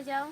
হয়ে যাও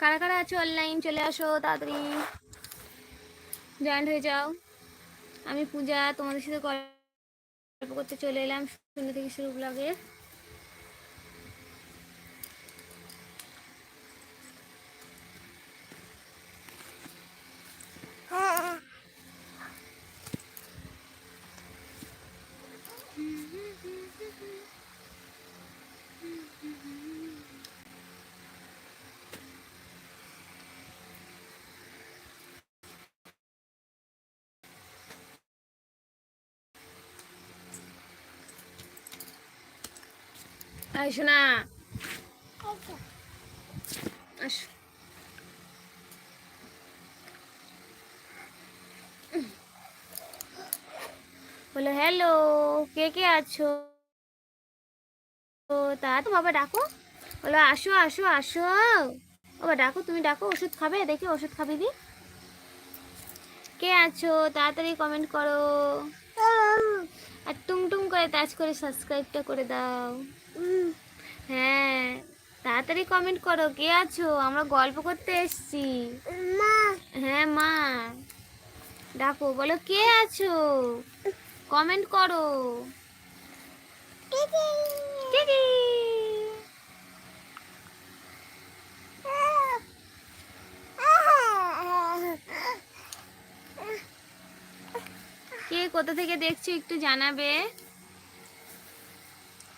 কারা কারা আছো? অনলাইন চলে আসো, তাড়াতাড়ি। জয়েন্ট হয়ে যাও। আমি পূজা, তোমাদের সাথে গল্প করতে চলে এলাম শূন্য থেকে শুরু ব্লগের আসো না আসো। বলো হ্যালো কে কে আছো? তা তো বাবা ডাকো। বলো আসো আসো আসো। বাবা ডাকো তুমি ডাকো ওষুধ খাবে? দেখি ওষুধ খাবে দি কে আছো? তাড়াতাড়ি কমেন্ট করো। আর টুং টুং করে টাচ করে সাবস্ক্রাইবটা করে দাও। হ্যাঁ তাড়াতাড়ি কমেন্ট করো কে আছো? আমরা গল্প করতে এসছি। হ্যাঁ মা। ডাকো বলো কে আছো? কমেন্ট করো। কে কোথা থেকে দেখছ একটু জানাবে?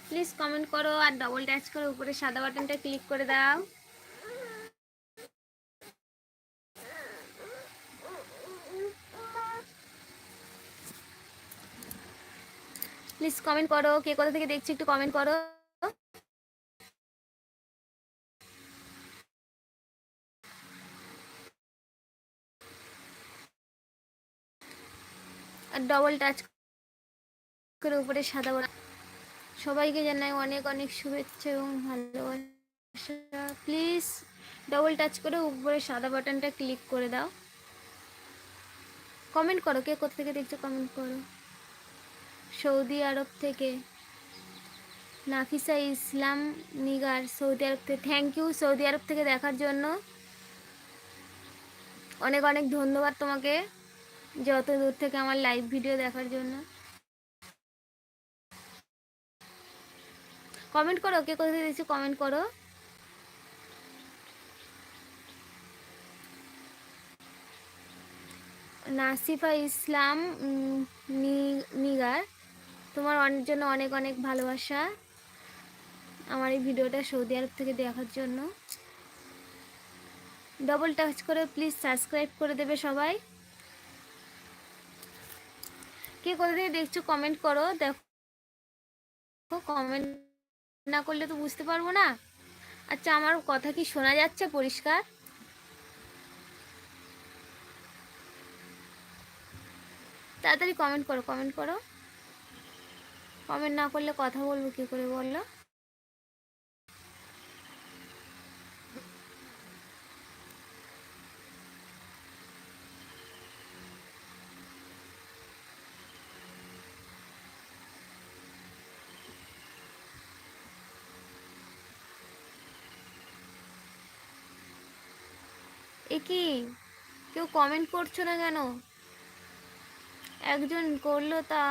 প্লিজ কমেন্ট করো আর ডবল টাচ করে উপরে সাদা বাটনটা ক্লিক করে দাও। প্লিজ কমেন্ট করো, কে কোথা থেকে দেখছ একটু কমেন্ট করো। ডবল টাচ করে উপরে সাদা সবাইকে জানাই অনেক অনেক শুভেচ্ছা এবং ভালোবাসা। প্লিজ ডবল টাচ করে উপরে সাদা বাটনটা ক্লিক করে দাও। কমেন্ট করো, কে কোথা থেকে দেখছ কমেন্ট করো। সৌদি আরব থেকে নাফিসা ইসলাম নিগার সৌদি আরব থেকে। থ্যাংক ইউ সৌদি আরব থেকে দেখার জন্য। অনেক অনেক ধন্যবাদ তোমাকে, যত দূর থেকে আমার লাইভ ভিডিও দেখার জন্য। কমেন্ট করো, কে কোথায় দেখছ কমেন্ট করো। নাসিফা ইসলাম নিগার, তোমার অনেক জন্য অনেক অনেক ভালোবাসা আমার এই ভিডিওটা সৌদি আরব থেকে দেখার জন্য। ডবল টাচ করে প্লিজ সাবস্ক্রাইব করে দেবে সবাই। কে কোথা থেকে দেখছ কমেন্ট করো, দেখো কমেন্ট না করলে তো বুঝতে পারব না। আচ্ছা আমার কথা কি শোনা যাচ্ছে পরিষ্কার? তাড়াতাড়ি কমেন্ট করো কমেন্ট করো। কমেন্ট না করলে কথা বলব কি করে বলল এ কি? কেউ কমেন্ট করছ না কেন? একজন করল তা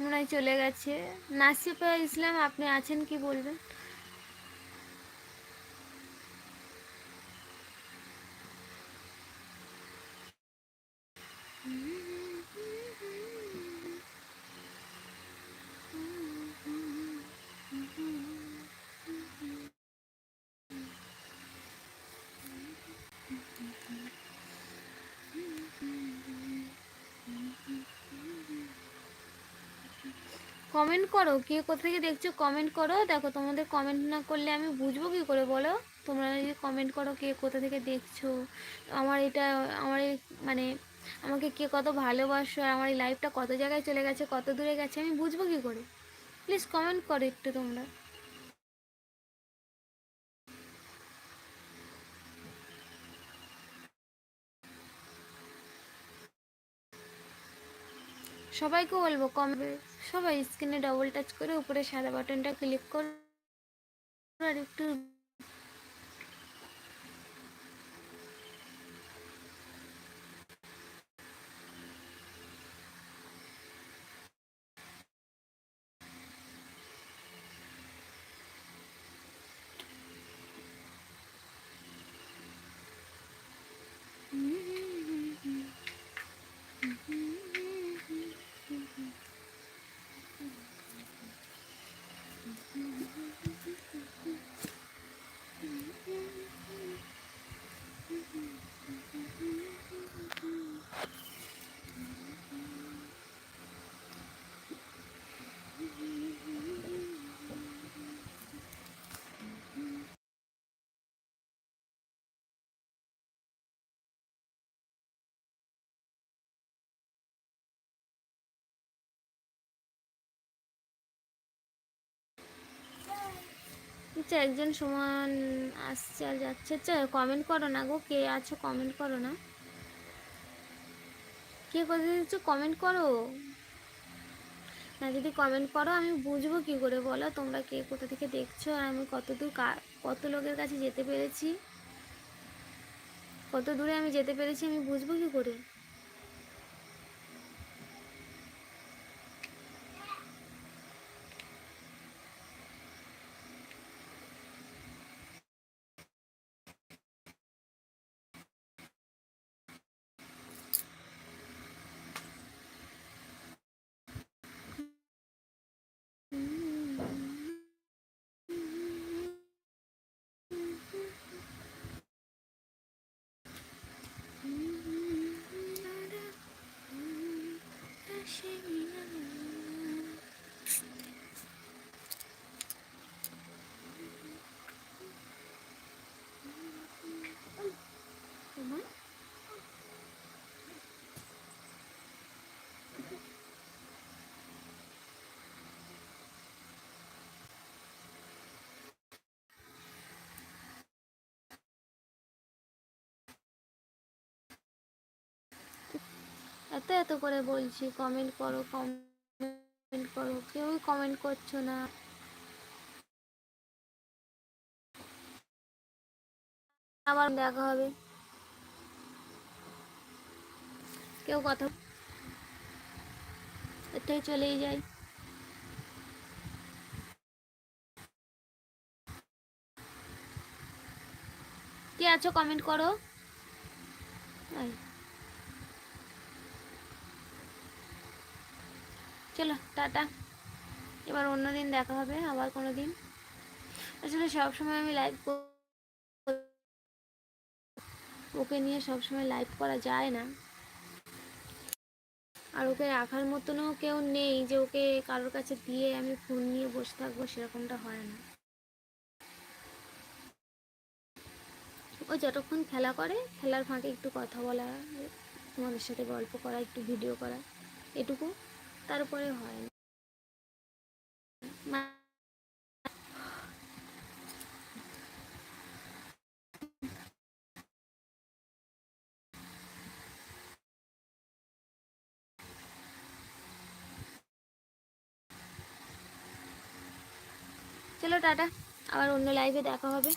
মনে হয় চলে গেছে। নাসিফা ইসলাম, আপনি আছেন কি বলবেন? কমেন্ট করো? কে কোথা থেকে দেখছ কমেন্ট করো। দেখো, তোমাদের কমেন্ট না করলে আমি বুঝব কি করে বলো? তোমরা যদি কমেন্ট করো কে কোথা থেকে দেখছ, আমার এটা, আমার মানে আমাকে কে কত ভালোবাসো আর আমার এই লাইফটা কত জায়গায় চলে গেছে, কত দূরে গেছে, আমি বুঝব কি করে? প্লিজ কমেন্ট করো একটু তোমরা। সবাইকে বলব কমবে সবাই স্ক্রিনে ডবল টাচ করে উপরে সাদা বাটনটা ক্লিক করো আর একটু আচ্ছা একজন সমান আসছে আর যাচ্ছে। কমেন্ট করো না গো, কে আছো কমেন্ট করো না। কে কোথায় দিচ্ছ কমেন্ট করো। না, যদি কমেন্ট করো, আমি বুঝব কি করে বলো? তোমরা কে কোথা থেকে দেখছ? আর আমি কত দূর কত লোকের কাছে যেতে পেরেছি? কত দূরে আমি যেতে পেরেছি আমি বুঝব কি করে? এত এত করে বলছি কমেন্ট করো কমেন্ট করো, কেউই কমেন্ট করছ না। আবার দেখা হবে। কেউ কথা এটাই চলেই যায়। কে আছো? কমেন্ট করো। চলো, টাটা। এবার অন্য দিন দেখা হবে, আবার কোনো দিন। আসলে সবসময় আমি লাইভ ওকে নিয়ে সবসময় লাইভ করা যায় না। আর ওকে রাখার মতনও কেউ নেই যে ওকে কারোর কাছে দিয়ে আমি ফোন নিয়ে বসে থাকব, সেরকমটা হয় না। ও যতক্ষণ খেলা করে, খেলার ফাঁকে একটু কথা বলা, তোমাদের সাথে গল্প করা, একটু ভিডিও করা, এটুকু। তারপরে হয় না। চলো টাটা আবার অন্য লাইভে দেখা হবে।